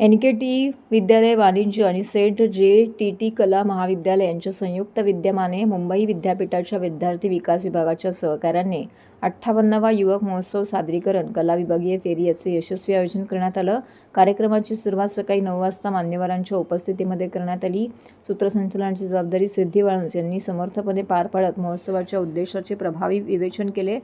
N के T विद्यालय वाणिज्य आणि सेंट जे टी टी कला महाविद्यालय यांच्या संयुक्त विद्यमाने मुंबई विद्यापीठाच्या विद्यार्थी विकास विभागाच्या सहकार्याने अठ्ठावन्नावा युवक महोत्सव सादरीकरण कला विभागीय फेरी याचे यशस्वी आयोजन करण्यात आलं. कार्यक्रमाची सुरुवात सकाळी नऊ वाजता मान्यवरांच्या उपस्थितीमध्ये करण्यात आली. सूत्रसंचलनाची जबाबदारी सिद्धी वाळंस यांनी समर्थपणे पार पाडत महोत्सवाच्या उद्देशाचे प्रभावी विवेचन केले.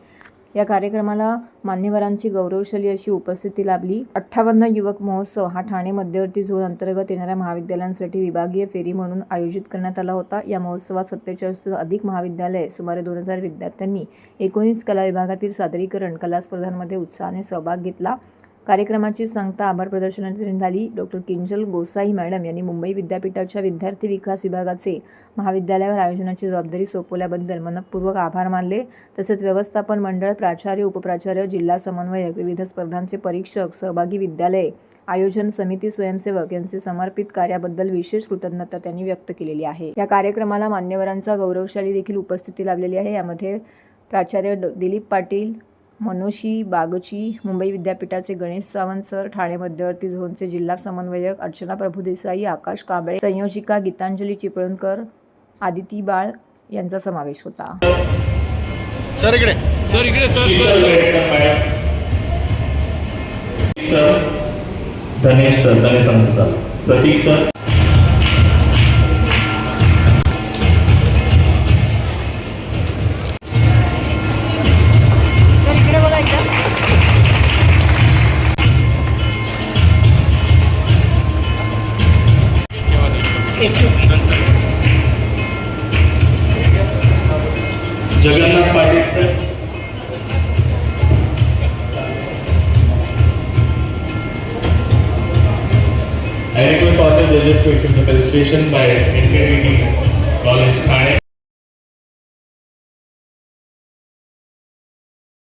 या कार्यक्रमाला मान्यवरांची गौरवशाली अशी उपस्थिती लाभली. अठ्ठावन्न युवक महोत्सव हा ठाणे मध्यवर्ती झोन अंतर्गत येणाऱ्या महाविद्यालयांसाठी विभागीय फेरी म्हणून आयोजित करण्यात आला होता. या महोत्सवात सत्तेचाळीस अधिक महाविद्यालय सुमारे दोन हजार विद्यार्थ्यांनी एकोणीस कला विभागातील सादरीकरण कला स्पर्धांमध्ये उत्साहाने सहभाग घेतला. कार्यक्रमाची सांगता आभार प्रदर्शनाची झाली. डॉक्टर किंजल गोसाई मॅडम यांनी मुंबई विद्यापीठाच्या विद्यार्थी विकास विभागाचे महाविद्यालयावर आयोजनाची जबाबदारी सोपवल्याबद्दल मनपूर्वक आभार मानले. तसेच व्यवस्थापन मंडळ प्राचार्य उपप्राचार्य जिल्हा समन्वयक विविध स्पर्धांचे परीक्षक सहभागी विद्यालय आयोजन समिती स्वयंसेवक यांचे समर्पित कार्याबद्दल विशेष कृतज्ञता त्यांनी व्यक्त केलेली आहे. या कार्यक्रमाला मान्यवरांचा गौरवशाली देखील उपस्थिती लाभलेली आहे. यामध्ये प्राचार्य ड- दिलीप पाटील मनोशी बागची मुंबई विद्यापीठाचे गणेश सावंत सर ठाणे मध्यवर्ती झोनचे जिल्हा समन्वयक अर्चना प्रभुदेसाई आकाश कांबळे संयोजिका गीतांजली चिपळूणकर आदिती बाळ यांचा समावेश होता. सर इकडे. सर इकडे sir sir. Dhanesh sir Dhanesh Prateek sir. Jagannath Patil sir I request all the judges to accept the presentation by NKVT